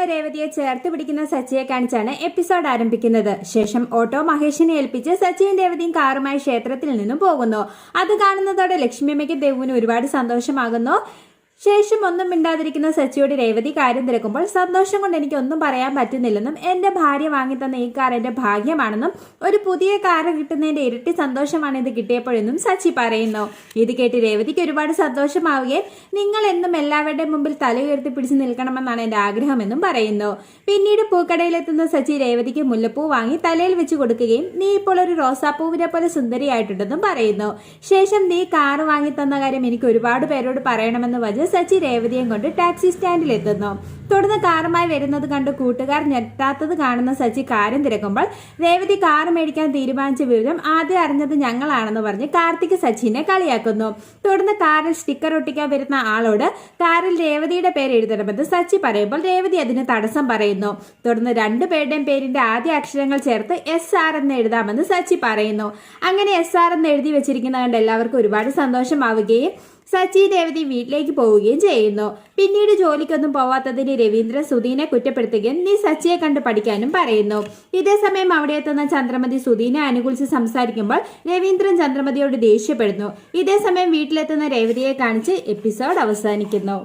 നിൽക്കുന്ന രേവതിയെ ചേർത്ത് പിടിക്കുന്ന സച്ചിയെ കാണിച്ചാണ് എപ്പിസോഡ് ആരംഭിക്കുന്നത്. ശേഷം ഓട്ടോ മഹേഷിനെ ഏൽപ്പിച്ച് സച്ചിയും രേവതിയും കാറുമായി ക്ഷേത്രത്തിൽ നിന്നും പോകുന്നു. അത് കാണുന്നതോടെ ലക്ഷ്മിയമ്മയ്ക്കും ദേവുവിനും ഒരുപാട് സന്തോഷമാകുന്നു. ശേഷം ഒന്നും മിണ്ടാതിരിക്കുന്ന സച്ചിയോട് രേവതി കാര്യം തിരക്കുമ്പോൾ സന്തോഷം കൊണ്ട് എനിക്ക് ഒന്നും പറയാൻ പറ്റുന്നില്ലെന്നും എന്റെ ഭാര്യ വാങ്ങിത്തന്ന ഈ കാർ എന്റെ ഭാഗ്യമാണെന്നും ഒരു പുതിയ കാർ കിട്ടുന്നതിന്റെ ഇരട്ടി സന്തോഷമാണ് ഇത് കിട്ടിയപ്പോഴെന്നും സച്ചി പറയുന്നു. ഇത് കേട്ട് രേവതിക്ക് ഒരുപാട് സന്തോഷമാവുകയും നിങ്ങൾ എന്നും എല്ലാവരുടെയും മുമ്പിൽ തല ഉയർത്തി പിടിച്ച് നിൽക്കണമെന്നാണ് എന്റെ ആഗ്രഹമെന്നും പറയുന്നു. പിന്നീട് പൂക്കടയിലെത്തുന്ന സച്ചി രേവതിക്ക് മുല്ലപ്പൂ വാങ്ങി തലയിൽ വെച്ച് കൊടുക്കുകയും നീ ഇപ്പോൾ ഒരു റോസാപ്പൂവിനെ പോലെ സുന്ദരിയായിട്ടുണ്ടെന്നും പറയുന്നു. ശേഷം നീ കാർ വാങ്ങി തന്ന കാര്യം എനിക്ക് ഒരുപാട് പേരോട് പറയണമെന്ന് വജ് സച്ചി രേവതിയും കൊണ്ട് ടാക്സി സ്റ്റാൻഡിൽ എത്തുന്നു തുടർന്ന് കാറുമായി വരുന്നത് കണ്ട് കൂട്ടുകാർ ഞെട്ടാത്തത് കാണുന്ന സച്ചി കാര്യം തിരക്കുമ്പോൾ രേവതി കാർ മേടിക്കാൻ തീരുമാനിച്ച വിവരം ആദ്യം അറിഞ്ഞത് ഞങ്ങളാണെന്ന് പറഞ്ഞ് കാർത്തിക് സച്ചിനെ കളിയാക്കുന്നു. തുടർന്ന് കാറിൽ സ്റ്റിക്കർ ഒട്ടിക്കാൻ വരുന്ന ആളോട് കാറിൽ രേവതിയുടെ പേര് എഴുതണമെന്ന് സച്ചി പറയുമ്പോൾ രേവതി അതിന് തടസ്സം പറയുന്നു. തുടർന്ന് രണ്ടുപേരുടെയും പേരിന്റെ ആദ്യ അക്ഷരങ്ങൾ ചേർത്ത് എസ് ആർ എന്ന് എഴുതാമെന്ന് സച്ചി പറയുന്നു. അങ്ങനെ എസ് ആർ എന്ന് എഴുതി വെച്ചിരിക്കുന്ന കണ്ട് എല്ലാവർക്കും ഒരുപാട് സന്തോഷമാവുകയും സച്ചി രേവതി വീട്ടിലേക്ക് പോവുകയും ചെയ്യുന്നു. പിന്നീട് ജോലിക്കൊന്നും പോവാത്തതിന് രവീന്ദ്രൻ സുധീനെ കുറ്റപ്പെടുത്തുകയും നീ സച്ചിയെ കണ്ട് പഠിക്കാനും പറയുന്നു. ഇതേസമയം അവിടെ എത്തുന്ന ചന്ദ്രമതി സുധീനെ അനുകൂലിച്ച് സംസാരിക്കുമ്പോൾ രവീന്ദ്രൻ ചന്ദ്രമതിയോട് ദേഷ്യപ്പെടുന്നു. ഇതേസമയം വീട്ടിലെത്തുന്ന രേവതിയെ കാണിച്ച് എപ്പിസോഡ് അവസാനിക്കുന്നു.